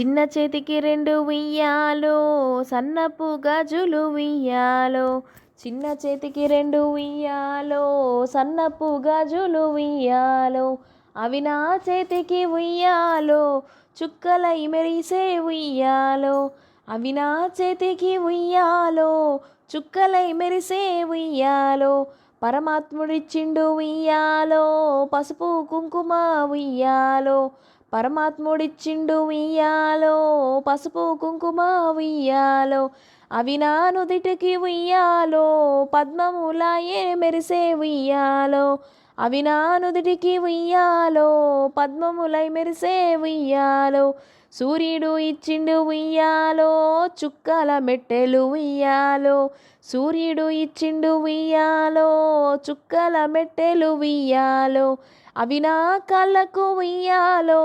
చిన్న చేతికి రెండు ఉయ్యాలో సన్నపు గాజులు ఉయ్యాలో. చిన్న చేతికి రెండు ఉయ్యాలో సన్నపు గాజులు ఉయ్యాలో. అవి నా చేతికి ఉయ్యాలో చుక్కలై మెరిసే ఉయ్యాలో. అవి నా చేతికి ఉయ్యాలో చుక్కలై మెరిసే ఉయ్యాలో. పరమాత్ముడిచ్చిండు ఉయ్యాలో పసుపు కుంకుమ ఉయ్యాలో. పరమాత్ముడిచ్చిండు ఉయ్యాలో పసుపు కుంకుమ ఉయ్యాలో అవి నా నుదిటికి ఉయ్యాలో పద్మములాయే మెరిసే ఉయ్యాలో అవి నా నుదిటికి ఉయ్యాలో పద్మములై మెరిసే ఉయ్యాలో సూర్యుడు ఇచ్చిండు ఉయ్యాలో చుక్కల మెట్టెలు ఉయ్యాలో. సూర్యుడు ఇచ్చిండు ఉయ్యాలో చుక్కల మెట్టెలు ఉయ్యాలో. అవి నా కళ్ళకు ఉయ్యాలో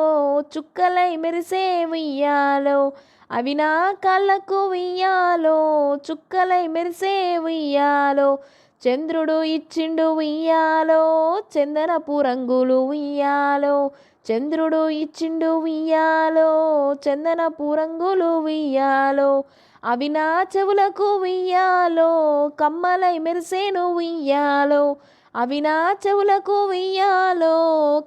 చుక్కలై మెరిసే ఉయ్యాలో. అవి నా కళ్ళకు ఉయ్యాలో చుక్కలై మెరిసే ఉయ్యాలో. చంద్రుడు ఇచ్చిండు ఉయ్యాలో చందనపు రంగులు ఉయ్యాలో. చంద్రుడు ఇచ్చిండు ఉయ్యాలో చందనపు రంగులు ఉయ్యాలో. అవి నా చెవులకు ఉయ్యాలో కమ్మలై మెరిసేను ఉయ్యాలో. అవి నా చెవులకు ఉయ్యాలో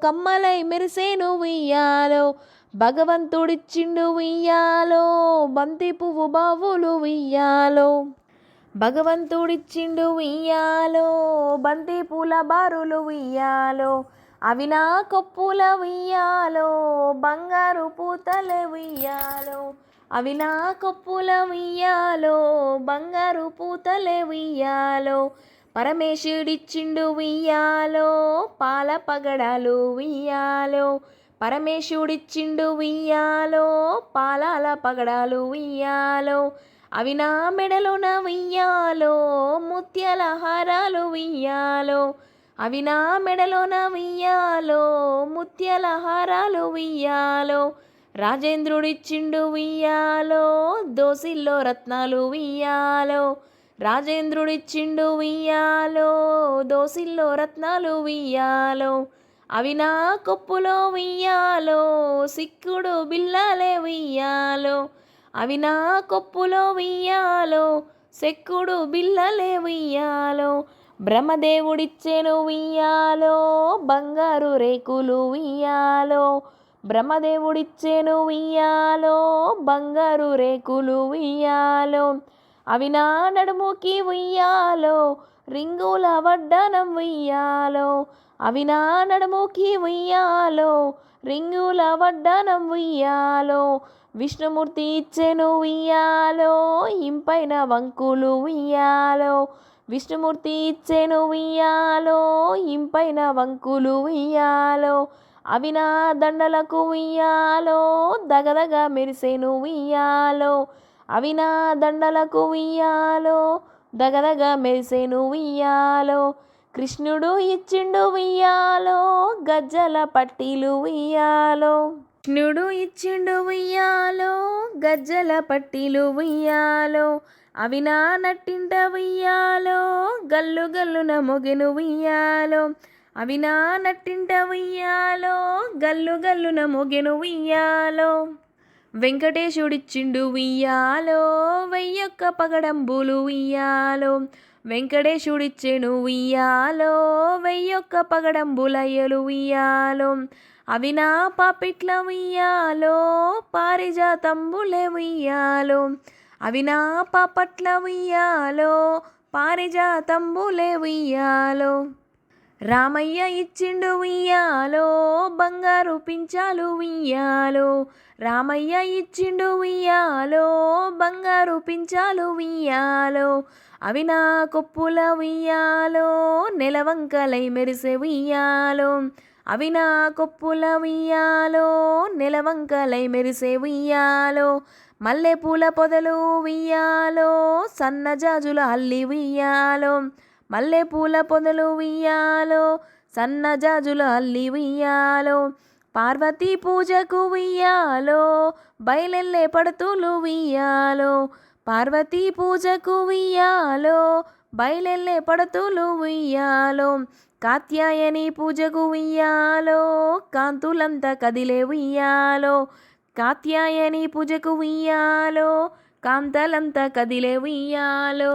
కమ్మలై మెరిసేను ఉయ్యాలో. భగవంతుడిచ్చిండు ఉయ్యాలో బంతి పువ్వు బావులు ఉయ్యాలో. భగవంతుడిచ్చిండు ఉయ్యాలో బంతి పూల బారులు ఉయ్యాలో అవి నా కొప్పుల ఉయ్యాలో బంగారు పూతలు ఉయ్యాలో అవి నా కొప్పుల ఉయ్యాలో బంగారు పూతలు ఉయ్యాలో పరమేశుడిచ్చిండు ఉయ్యాలో పాల పగడాలు ఉయ్యాలో పరమేశుడిచ్చిండు ఉయ్యాలో పాలాల పగడాలు ఉయ్యాలో అవి నా మెడలోన వెయ్యాలో ముత్యాల హారాలు వెయ్యాలో. అవి నా మెడలోన వెయ్యాలో ముత్యాల హారాలు వెయ్యాలో. రాజేంద్రుడిచ్చిండు వెయ్యాలో దోసిల్లో రత్నాలు వెయ్యాలో. రాజేంద్రుడిచ్చిండు వెయ్యాలో దోసిల్లో రత్నాలు వెయ్యాలో. అవి నా కొప్పులో వెయ్యాలో సిక్కుడు బిల్లాలే ఉయ్యాలో అవి నా కొప్పులో ఉయ్యాలో సెక్కుడు బిల్లలే ఉయ్యాలో బ్రహ్మదేవుడిచ్చేను ఉయ్యాలో బంగారు రేకులు ఉయ్యాలో బ్రహ్మదేవుడిచ్చేను ఉయ్యాలో బంగారు రేకులు ఉయ్యాలో అవి నా నడుముకి ఉయ్యాలో రింగుల వడ్డనం ఉయ్యాలో అవి నా నడుముకి ఉయ్యాలో రింగుల వడ్డనం ఉయ్యాలో విష్ణుమూర్తి ఇచ్చెను ఉయ్యాలో ఇంపైన వంకులు ఉయ్యాలో విష్ణుమూర్తి ఇచ్చెను ఉయ్యాలో ఇంపైన వంకులు ఉయ్యాలో అవి నా దండలకు ఉయ్యాలో దగదగ మెరిసెను ఉయ్యాలో అవి నా దండలకు ఉయ్యాలో దగదగ మెరిసెను ఉయ్యాలో కృష్ణుడు ఇచ్చిండు ఉయ్యాలో గజ్జల పట్టీలు ఉయ్యాలో. కృష్ణుడు ఇచ్చిండు ఉయ్యాలో గజ్జల పట్టీలు ఉయ్యాలో. అవి నా నట్టింట ఉయ్యాలో గల్లు గల్లున మొగెను ఉయ్యాలో. అవి నా నట్టింట ఉయ్యాలో గల్లు గల్లున మొగెను ఉయ్యాలో. వెంకటేశుడిచ్చిండు ఉయ్యాలో వెయ్యొక్క పగడంబులు ఉయ్యాలో. వెంకటేశుడిచ్చెను ఉయ్యాలో వెయ్యొక్క పగడంబులయ్యలు ఉయ్యాలో. అవి నా పాపిట్ల ఉయ్యాలో పారిజాతంబులే ఉయ్యాలో. అవి నా పాపట్ల ఉయ్యాలో పారిజాతంబులే ఉయ్యాలో. రామయ్య ఇచ్చిండు ఉయ్యాలో బంగారు పించాలు ఉయ్యాలో. రామయ్య ఇచ్చిండు ఉయ్యాలో బంగారు పించాలు ఉయ్యాలో. అవి నా కొప్పుల ఉయ్యాలో నెలవంకలై మెరిసే ఉయ్యాలో. అవి నా కొప్పుల ఉయ్యాలో నెలవంకలై మెరిసే ఉయ్యాలో. మల్లెపూల పొదలు ఉయ్యాలో సన్నజాజుల అల్లి ఉయ్యాలో. మల్లెపూల పొదలు ఉయ్యాలో సన్నజాజుల అల్లి ఉయ్యాలో పార్వతీ పూజకు ఉయ్యాలో బయలెల్లే పడుతులు ఉయ్యాలో పార్వతీ పూజకు ఉయ్యాలో బయలెల్లే పడుతులు ఉయ్యాలో కాత్యాయని పూజకు ఉయ్యాలో కాంతులంతా కదిలే ఉయ్యాలో కాత్యాయని పూజకు ఉయ్యాలో కాంతలంతా కదిలే ఉయ్యాలో.